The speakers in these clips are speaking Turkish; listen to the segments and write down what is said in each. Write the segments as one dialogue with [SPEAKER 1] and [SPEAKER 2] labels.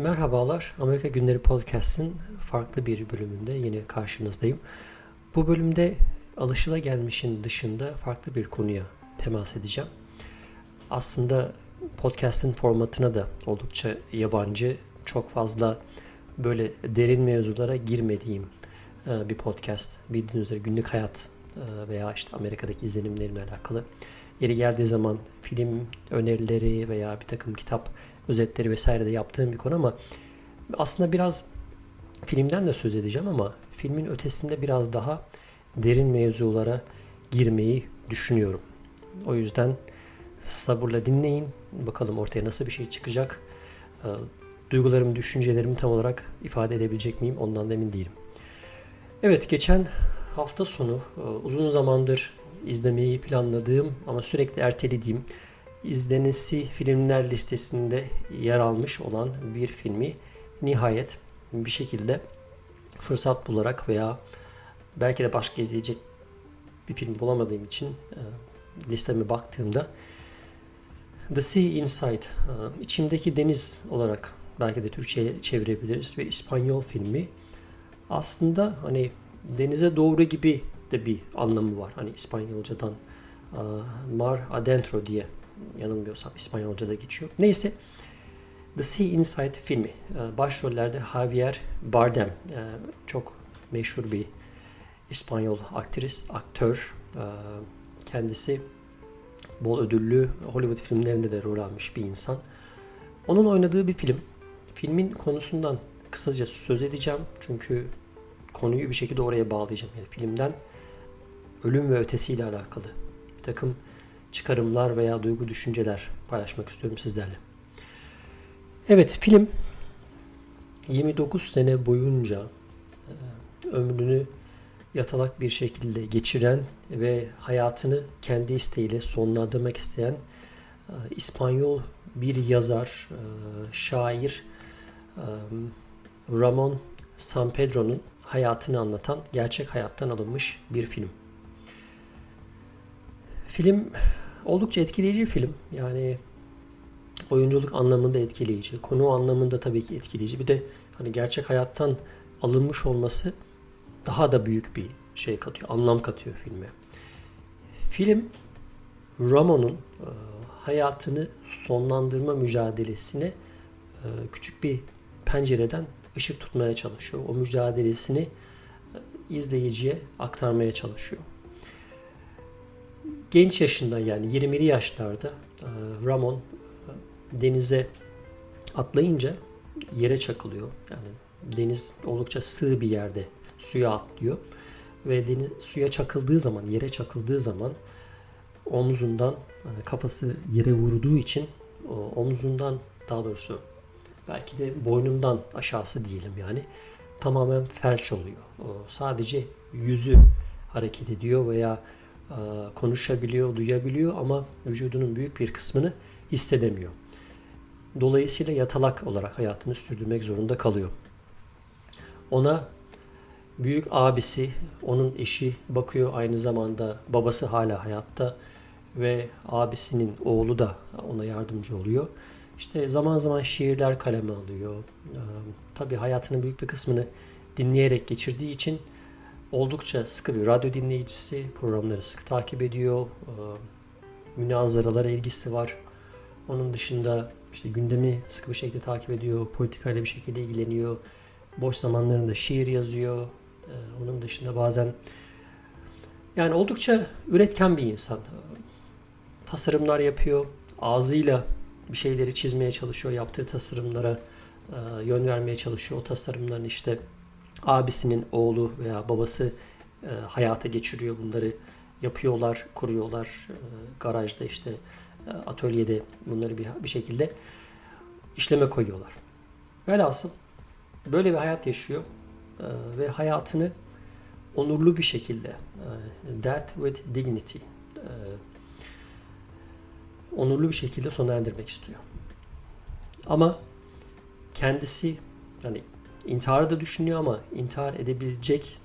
[SPEAKER 1] Merhabalar, Amerika Günleri Podcast'in farklı bir bölümünde yine karşınızdayım. Bu bölümde alışılagelmişin dışında farklı bir konuya temas edeceğim. Aslında podcast'in formatına da oldukça yabancı, çok fazla böyle derin mevzulara girmediğim e, bir podcast. Bildiğiniz üzere günlük hayat e, veya işte Amerika'daki izlenimlerimle alakalı. Yeri geldiği zaman film önerileri veya bir takım kitap özetleri vesaire de yaptığım bir konu ama aslında biraz filmden de söz edeceğim ama filmin ötesinde biraz daha derin mevzulara girmeyi düşünüyorum. O yüzden sabırla dinleyin. Bakalım ortaya nasıl bir şey çıkacak. Ee, duygularımı, düşüncelerimi tam olarak ifade edebilecek miyim ondan da emin değilim. Evet geçen hafta sonu e, uzun zamandır izlemeyi planladığım ama sürekli ertelediğim izlenesi filmler listesinde yer almış olan bir filmi nihayet bir şekilde fırsat bularak veya belki de başka izleyecek bir film bulamadığım için e, listeme baktığımda The Sea Inside, e, içimdeki deniz olarak belki de Türkçe'ye çevirebiliriz ve İspanyol filmi aslında hani denize doğru gibi de bir anlamı var. Hani İspanyolcadan e, mar adentro diye yanılmıyorsam İspanyolca'da geçiyor. Neyse The Sea Inside filmi. E, başrollerde Javier Bardem. E, çok meşhur bir İspanyol aktris, aktör. Kendisi bol ödüllü Hollywood filmlerinde de rol almış bir insan. Onun oynadığı bir film. Filmin konusundan kısaca söz edeceğim. Çünkü konuyu bir şekilde oraya bağlayacağım. Yani filmden ölüm ve ötesiyle alakalı bir takım çıkarımlar veya duygu düşünceler paylaşmak istiyorum sizlerle. Evet film 29 sene boyunca e, ömrünü yatalak bir şekilde geçiren ve hayatını kendi isteğiyle sonlandırmak isteyen e, İspanyol bir yazar, e, şair Ramon San Pedro'nun hayatını anlatan gerçek hayattan alınmış bir film. Film oldukça etkileyici bir film. Yani oyunculuk anlamında etkileyici, konu anlamında tabii ki etkileyici. Bir de hani gerçek hayattan alınmış olması daha da büyük bir şey katıyor, anlam katıyor filme. Film Ramon'un e, hayatını sonlandırma mücadelesine e, küçük bir pencereden ışık tutmaya çalışıyor. O mücadelesini e, izleyiciye aktarmaya çalışıyor genç yaşında yani 20'li yaşlarda e, Ramon e, denize atlayınca yere çakılıyor. Yani deniz oldukça sığ bir yerde suya atlıyor ve deniz suya çakıldığı zaman, yere çakıldığı zaman omzundan kafası yere vurduğu için omzundan daha doğrusu belki de boynundan aşağısı diyelim yani tamamen felç oluyor. Sadece yüzü hareket ediyor veya konuşabiliyor, duyabiliyor ama vücudunun büyük bir kısmını hissedemiyor. Dolayısıyla yatalak olarak hayatını sürdürmek zorunda kalıyor. Ona büyük abisi, onun eşi bakıyor aynı zamanda babası hala hayatta ve abisinin oğlu da ona yardımcı oluyor. İşte zaman zaman şiirler kaleme alıyor. Ee, tabii hayatının büyük bir kısmını dinleyerek geçirdiği için oldukça sıkı bir radyo dinleyicisi. Programları sık takip ediyor. Ee, münazaralara ilgisi var. Onun dışında işte gündemi sıkı bir şekilde takip ediyor. Politikayla bir şekilde ilgileniyor. Boş zamanlarında şiir yazıyor. Ee, onun dışında bazen yani oldukça üretken bir insan. Tasarımlar yapıyor. Ağzıyla bir şeyleri çizmeye çalışıyor. Yaptığı tasarımlara e, yön vermeye çalışıyor. O tasarımların işte abisinin oğlu veya babası e, hayata geçiriyor bunları yapıyorlar, kuruyorlar e, garajda işte e, atölyede bunları bir, bir şekilde işleme koyuyorlar. Velhasıl böyle bir hayat yaşıyor e, ve hayatını onurlu bir şekilde e, death with dignity e, onurlu bir şekilde sona erdirmek istiyor. Ama kendisi yani intiharı da düşünüyor ama intihar edebilecek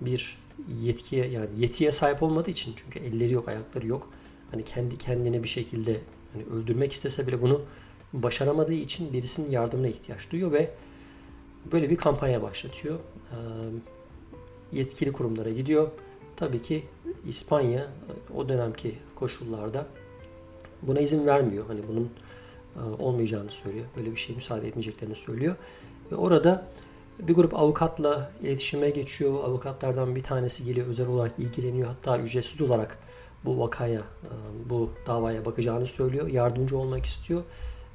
[SPEAKER 1] bir yetkiye yani yetiye sahip olmadığı için çünkü elleri yok, ayakları yok. Hani kendi kendine bir şekilde hani öldürmek istese bile bunu başaramadığı için birisinin yardımına ihtiyaç duyuyor ve böyle bir kampanya başlatıyor. Ee, yetkili kurumlara gidiyor. Tabii ki İspanya o dönemki koşullarda buna izin vermiyor. Hani bunun e, olmayacağını söylüyor. Böyle bir şey müsaade etmeyeceklerini söylüyor. Ve orada bir grup avukatla iletişime geçiyor. Avukatlardan bir tanesi geliyor özel olarak ilgileniyor. Hatta ücretsiz olarak bu vakaya, e, bu davaya bakacağını söylüyor. Yardımcı olmak istiyor.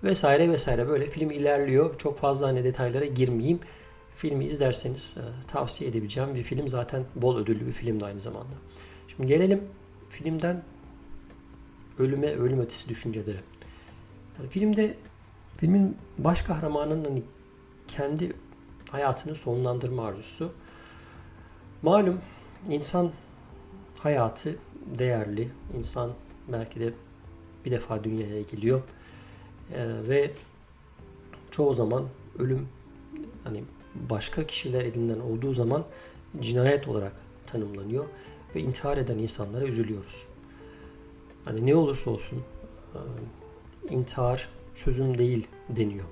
[SPEAKER 1] Vesaire vesaire böyle film ilerliyor. Çok fazla hani detaylara girmeyeyim. Filmi izlerseniz e, tavsiye edebileceğim bir film. Zaten bol ödüllü bir film de aynı zamanda. Şimdi gelelim filmden ölüme, ölüm ötesi düşünceleri. Yani filmde filmin baş kahramanının hani kendi hayatını sonlandırma arzusu. Malum insan hayatı değerli. İnsan belki de bir defa dünyaya geliyor. Ee, ve çoğu zaman ölüm hani başka kişiler elinden olduğu zaman cinayet olarak tanımlanıyor ve intihar eden insanlara üzülüyoruz. Hani ne olursa olsun e, intihar çözüm değil deniyor.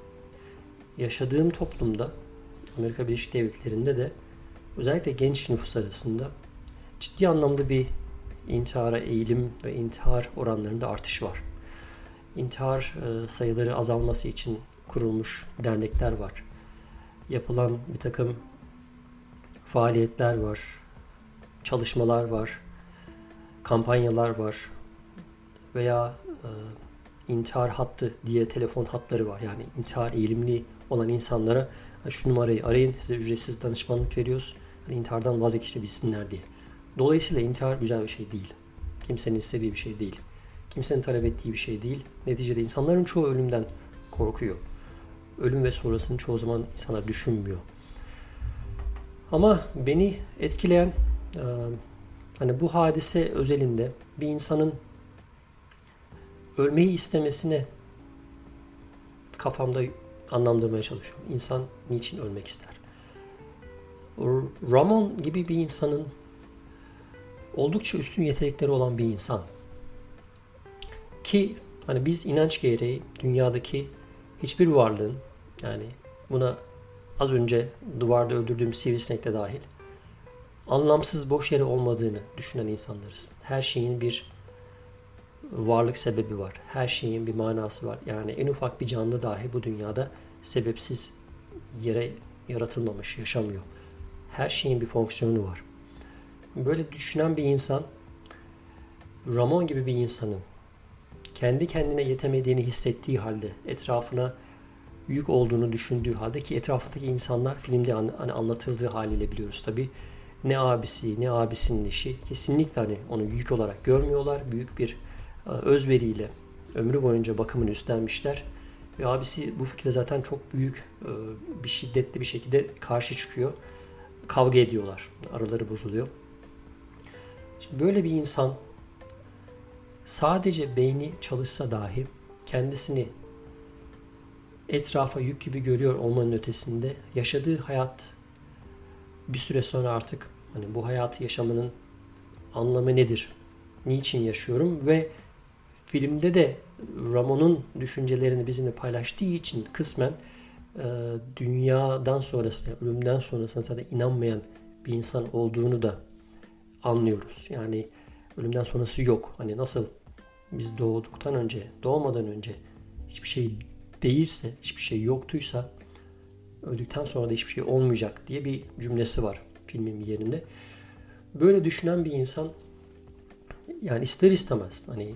[SPEAKER 1] Yaşadığım toplumda Amerika Birleşik Devletleri'nde de özellikle genç nüfus arasında ciddi anlamda bir intihara eğilim ve intihar oranlarında artış var. İntihar e, sayıları azalması için kurulmuş dernekler var. Yapılan bir takım faaliyetler var, çalışmalar var, kampanyalar var veya e, intihar hattı diye telefon hatları var. Yani intihar eğilimli olan insanlara şu numarayı arayın size ücretsiz danışmanlık veriyoruz. Hani intihardan vazgeçebilsinler diye. Dolayısıyla intihar güzel bir şey değil. Kimsenin istediği bir şey değil. Kimsenin talep ettiği bir şey değil. Neticede insanların çoğu ölümden korkuyor. Ölüm ve sonrasını çoğu zaman insana düşünmüyor. Ama beni etkileyen hani bu hadise özelinde bir insanın ölmeyi istemesine kafamda anlamlandırmaya çalışıyorum. İnsan niçin ölmek ister? Ramon gibi bir insanın oldukça üstün yetenekleri olan bir insan. Ki hani biz inanç gereği dünyadaki hiçbir varlığın yani buna az önce duvarda öldürdüğüm sivrisinek de dahil anlamsız boş yere olmadığını düşünen insanlarız. Her şeyin bir varlık sebebi var. Her şeyin bir manası var. Yani en ufak bir canlı dahi bu dünyada sebepsiz yere yaratılmamış, yaşamıyor. Her şeyin bir fonksiyonu var. Böyle düşünen bir insan Ramon gibi bir insanın kendi kendine yetemediğini hissettiği halde etrafına yük olduğunu düşündüğü halde ki etrafındaki insanlar filmde hani anlatıldığı haliyle biliyoruz tabi ne abisi ne abisinin eşi kesinlikle hani onu yük olarak görmüyorlar. Büyük bir e, özveriyle ömrü boyunca bakımını üstlenmişler. Ve abisi bu fikre zaten çok büyük e, bir şiddetli bir şekilde karşı çıkıyor. Kavga ediyorlar. Araları bozuluyor. Şimdi böyle bir insan sadece beyni çalışsa dahi kendisini etrafa yük gibi görüyor olmanın ötesinde yaşadığı hayat bir süre sonra artık hani bu hayatı yaşamanın anlamı nedir? Niçin yaşıyorum ve filmde de Ramon'un düşüncelerini bizimle paylaştığı için kısmen e, dünyadan sonrasına, ölümden sonrasına zaten inanmayan bir insan olduğunu da anlıyoruz. Yani ölümden sonrası yok. Hani nasıl biz doğduktan önce, doğmadan önce hiçbir şey değilse, hiçbir şey yoktuysa öldükten sonra da hiçbir şey olmayacak diye bir cümlesi var filmin yerinde. Böyle düşünen bir insan yani ister istemez hani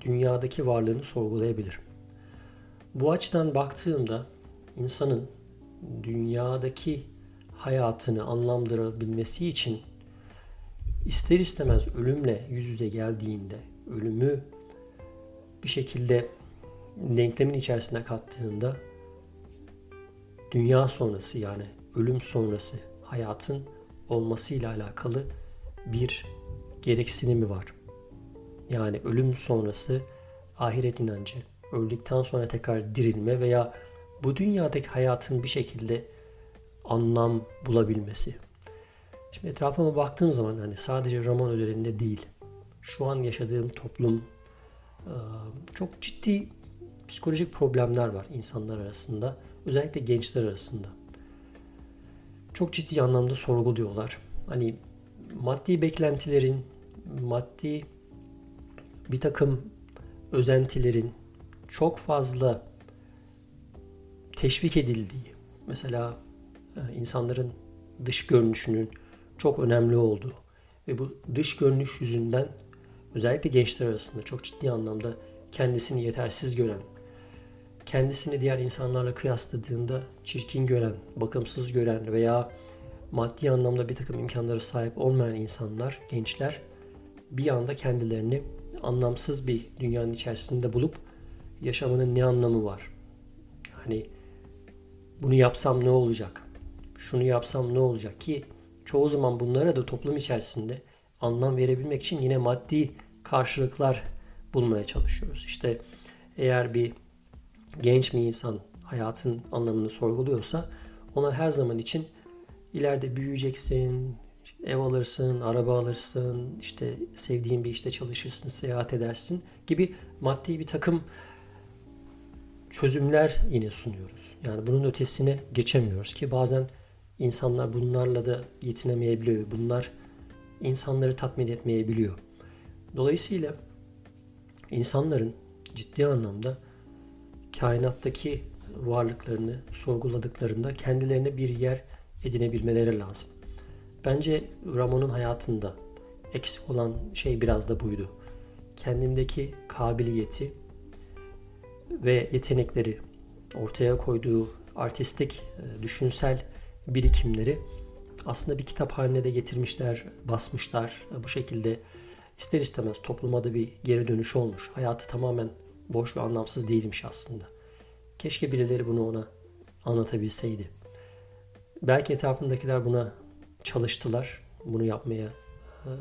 [SPEAKER 1] dünyadaki varlığını sorgulayabilir. Bu açıdan baktığımda insanın dünyadaki hayatını anlamlandırabilmesi için ister istemez ölümle yüz yüze geldiğinde ölümü bir şekilde denklemin içerisine kattığında dünya sonrası yani ölüm sonrası hayatın olmasıyla alakalı bir gereksinimi var. Yani ölüm sonrası ahiret inancı, öldükten sonra tekrar dirilme veya bu dünyadaki hayatın bir şekilde anlam bulabilmesi. Şimdi etrafıma baktığım zaman hani sadece roman özelinde değil, şu an yaşadığım toplum çok ciddi psikolojik problemler var insanlar arasında. Özellikle gençler arasında. Çok ciddi anlamda sorguluyorlar. Hani maddi beklentilerin, maddi bir takım özentilerin çok fazla teşvik edildiği, mesela e, insanların dış görünüşünün çok önemli olduğu ve bu dış görünüş yüzünden özellikle gençler arasında çok ciddi anlamda kendisini yetersiz gören, kendisini diğer insanlarla kıyasladığında çirkin gören, bakımsız gören veya maddi anlamda bir takım imkanlara sahip olmayan insanlar, gençler bir anda kendilerini anlamsız bir dünyanın içerisinde bulup yaşamının ne anlamı var? Hani bunu yapsam ne olacak? Şunu yapsam ne olacak ki çoğu zaman bunlara da toplum içerisinde anlam verebilmek için yine maddi karşılıklar bulmaya çalışıyoruz. İşte eğer bir genç bir insan hayatın anlamını sorguluyorsa ona her zaman için ileride büyüyeceksin, ev alırsın, araba alırsın, işte sevdiğin bir işte çalışırsın, seyahat edersin gibi maddi bir takım çözümler yine sunuyoruz. Yani bunun ötesine geçemiyoruz ki bazen insanlar bunlarla da yetinemeyebiliyor. Bunlar insanları tatmin etmeyebiliyor. Dolayısıyla insanların ciddi anlamda kainattaki varlıklarını sorguladıklarında kendilerine bir yer edinebilmeleri lazım. Bence Ramon'un hayatında eksik olan şey biraz da buydu. Kendindeki kabiliyeti ve yetenekleri ortaya koyduğu artistik, e, düşünsel birikimleri aslında bir kitap haline de getirmişler, basmışlar. Bu şekilde ister istemez topluma da bir geri dönüş olmuş. Hayatı tamamen boş ve anlamsız değilmiş aslında. Keşke birileri bunu ona anlatabilseydi. Belki etrafındakiler buna çalıştılar. Bunu yapmaya e,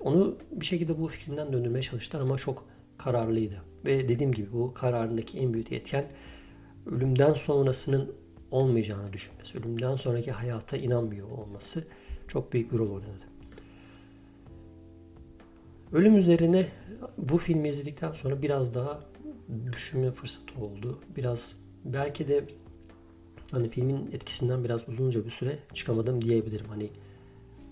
[SPEAKER 1] onu bir şekilde bu fikrinden döndürmeye çalıştılar ama çok kararlıydı. Ve dediğim gibi bu kararındaki en büyük etken ölümden sonrasının olmayacağını düşünmesi, ölümden sonraki hayata inanmıyor olması çok büyük bir rol oynadı. Ölüm üzerine bu filmi izledikten sonra biraz daha düşünme fırsatı oldu. Biraz belki de hani filmin etkisinden biraz uzunca bir süre çıkamadım diyebilirim. Hani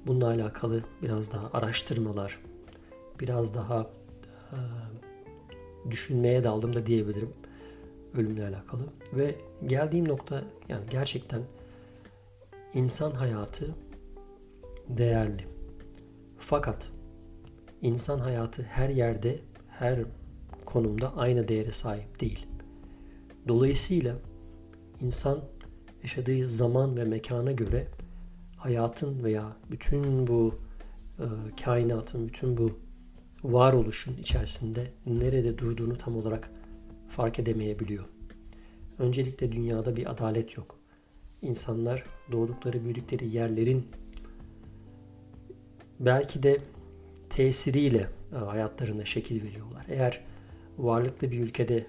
[SPEAKER 1] bununla alakalı biraz daha araştırmalar, biraz daha e, düşünmeye daldım da diyebilirim ölümle alakalı. Ve geldiğim nokta yani gerçekten insan hayatı değerli. Fakat insan hayatı her yerde, her konumda aynı değere sahip değil. Dolayısıyla insan yaşadığı zaman ve mekana göre hayatın veya bütün bu e, kainatın, bütün bu varoluşun içerisinde nerede durduğunu tam olarak fark edemeyebiliyor. Öncelikle dünyada bir adalet yok. İnsanlar doğdukları, büyüdükleri yerlerin belki de tesiriyle e, hayatlarına şekil veriyorlar. Eğer varlıklı bir ülkede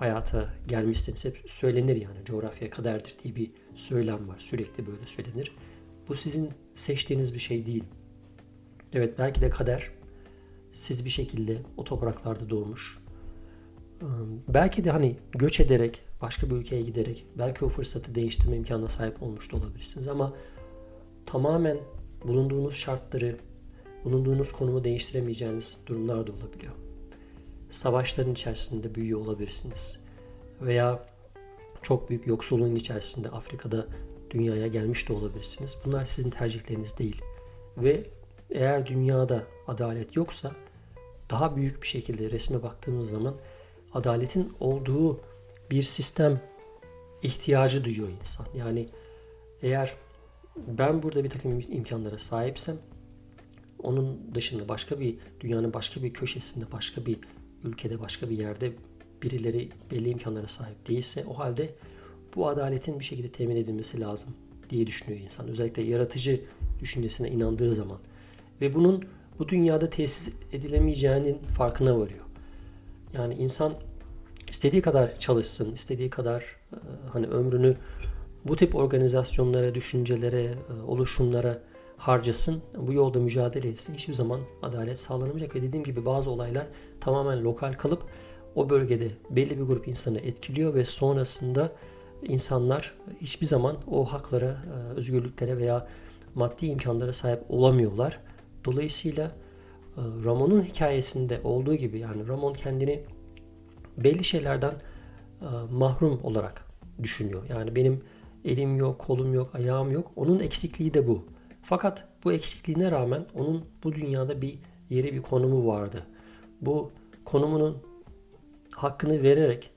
[SPEAKER 1] hayata gelmişseniz hep söylenir yani coğrafya kaderdir diye bir söylem var. Sürekli böyle söylenir. Bu sizin seçtiğiniz bir şey değil. Evet belki de kader siz bir şekilde o topraklarda doğmuş. Belki de hani göç ederek, başka bir ülkeye giderek belki o fırsatı değiştirme imkanına sahip olmuş da olabilirsiniz ama tamamen bulunduğunuz şartları, bulunduğunuz konumu değiştiremeyeceğiniz durumlar da olabiliyor. Savaşların içerisinde büyüyor olabilirsiniz. Veya çok büyük yoksulluğun içerisinde Afrika'da dünyaya gelmiş de olabilirsiniz. Bunlar sizin tercihleriniz değil. Ve eğer dünyada adalet yoksa daha büyük bir şekilde resme baktığımız zaman adaletin olduğu bir sistem ihtiyacı duyuyor insan. Yani eğer ben burada bir takım imkanlara sahipsem onun dışında başka bir dünyanın başka bir köşesinde, başka bir ülkede, başka bir yerde birileri belli imkanlara sahip değilse o halde bu adaletin bir şekilde temin edilmesi lazım diye düşünüyor insan. Özellikle yaratıcı düşüncesine inandığı zaman. Ve bunun bu dünyada tesis edilemeyeceğinin farkına varıyor. Yani insan istediği kadar çalışsın, istediği kadar e, hani ömrünü bu tip organizasyonlara, düşüncelere, e, oluşumlara harcasın, bu yolda mücadele etsin. Hiçbir zaman adalet sağlanamayacak ve dediğim gibi bazı olaylar tamamen lokal kalıp o bölgede belli bir grup insanı etkiliyor ve sonrasında insanlar hiçbir zaman o haklara, e, özgürlüklere veya maddi imkanlara sahip olamıyorlar. Dolayısıyla e, Ramon'un hikayesinde olduğu gibi yani Ramon kendini belli şeylerden e, mahrum olarak düşünüyor. Yani benim elim yok, kolum yok, ayağım yok. Onun eksikliği de bu. Fakat bu eksikliğine rağmen onun bu dünyada bir yeri, bir konumu vardı. Bu konumunun hakkını vererek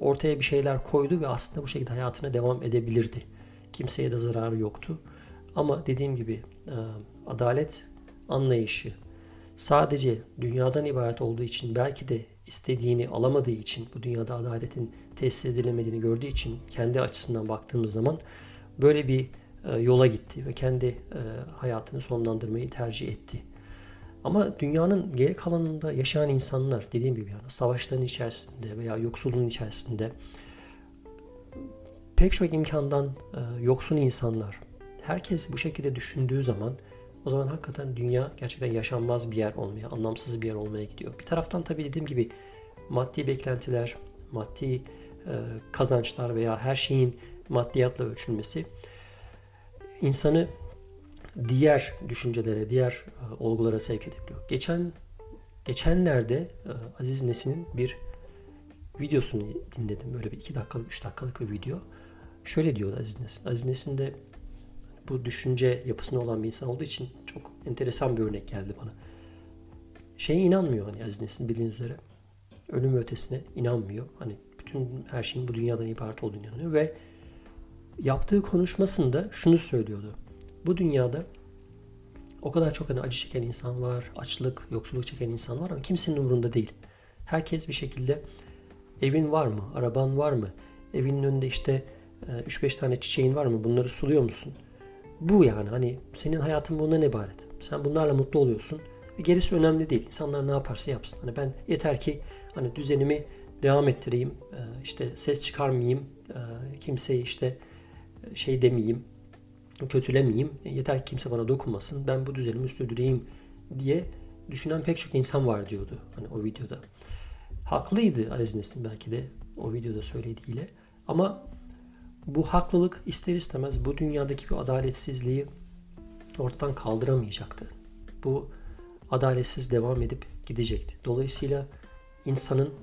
[SPEAKER 1] ortaya bir şeyler koydu ve aslında bu şekilde hayatına devam edebilirdi. Kimseye de zararı yoktu. Ama dediğim gibi e, adalet anlayışı sadece dünyadan ibaret olduğu için belki de istediğini alamadığı için bu dünyada adaletin tesis edilemediğini gördüğü için kendi açısından baktığımız zaman böyle bir yola gitti ve kendi e, hayatını sonlandırmayı tercih etti. Ama dünyanın geri kalanında yaşayan insanlar dediğim gibi yani savaşların içerisinde veya yoksulluğun içerisinde pek çok imkandan e, yoksun insanlar herkes bu şekilde düşündüğü zaman o zaman hakikaten dünya gerçekten yaşanmaz bir yer olmaya, anlamsız bir yer olmaya gidiyor. Bir taraftan tabii dediğim gibi maddi beklentiler, maddi e, kazançlar veya her şeyin maddiyatla ölçülmesi insanı diğer düşüncelere, diğer e, olgulara sevk edebiliyor. Geçen geçenlerde e, Aziz Nesin'in bir videosunu dinledim. Böyle bir iki dakikalık, üç dakikalık bir video. Şöyle diyordu Aziz Nesin. Aziz Nesin de bu düşünce yapısında olan bir insan olduğu için çok enteresan bir örnek geldi bana. Şeye inanmıyor hani Aziz Nesin bildiğiniz üzere. Ölüm ötesine inanmıyor. Hani bütün her şeyin bu dünyadan ibaret olduğunu inanıyor ve yaptığı konuşmasında şunu söylüyordu. Bu dünyada o kadar çok hani acı çeken insan var, açlık, yoksulluk çeken insan var ama kimsenin umurunda değil. Herkes bir şekilde evin var mı, araban var mı, evinin önünde işte 3-5 e, tane çiçeğin var mı, bunları suluyor musun? Bu yani hani senin hayatın bundan ibaret. Sen bunlarla mutlu oluyorsun. Ve gerisi önemli değil. İnsanlar ne yaparsa yapsın. Hani ben yeter ki hani düzenimi devam ettireyim. E, işte ses çıkarmayayım. E, kimseyi işte şey demeyeyim kötülemeyeyim. E, yeter ki kimse bana dokunmasın. Ben bu düzenimi sürdüreyim diye düşünen pek çok insan var diyordu hani o videoda. Haklıydı Aziz Nesin belki de o videoda söylediğiyle. Ama bu haklılık ister istemez bu dünyadaki bir adaletsizliği ortadan kaldıramayacaktı. Bu adaletsiz devam edip gidecekti. Dolayısıyla insanın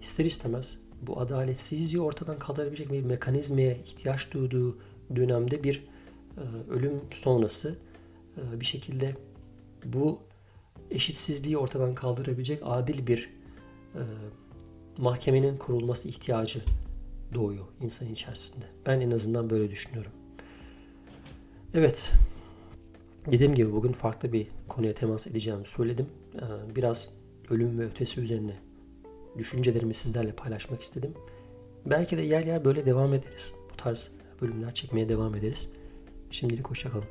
[SPEAKER 1] ister istemez bu adaletsizliği ortadan kaldırabilecek bir mekanizmaya ihtiyaç duyduğu dönemde bir e, ölüm sonrası e, bir şekilde bu eşitsizliği ortadan kaldırabilecek adil bir e, mahkemenin kurulması ihtiyacı doğuyor insan içerisinde. Ben en azından böyle düşünüyorum. Evet. Dediğim gibi bugün farklı bir konuya temas edeceğimi söyledim. Biraz ölüm ve ötesi üzerine düşüncelerimi sizlerle paylaşmak istedim. Belki de yer yer böyle devam ederiz. Bu tarz bölümler çekmeye devam ederiz. Şimdilik hoşçakalın.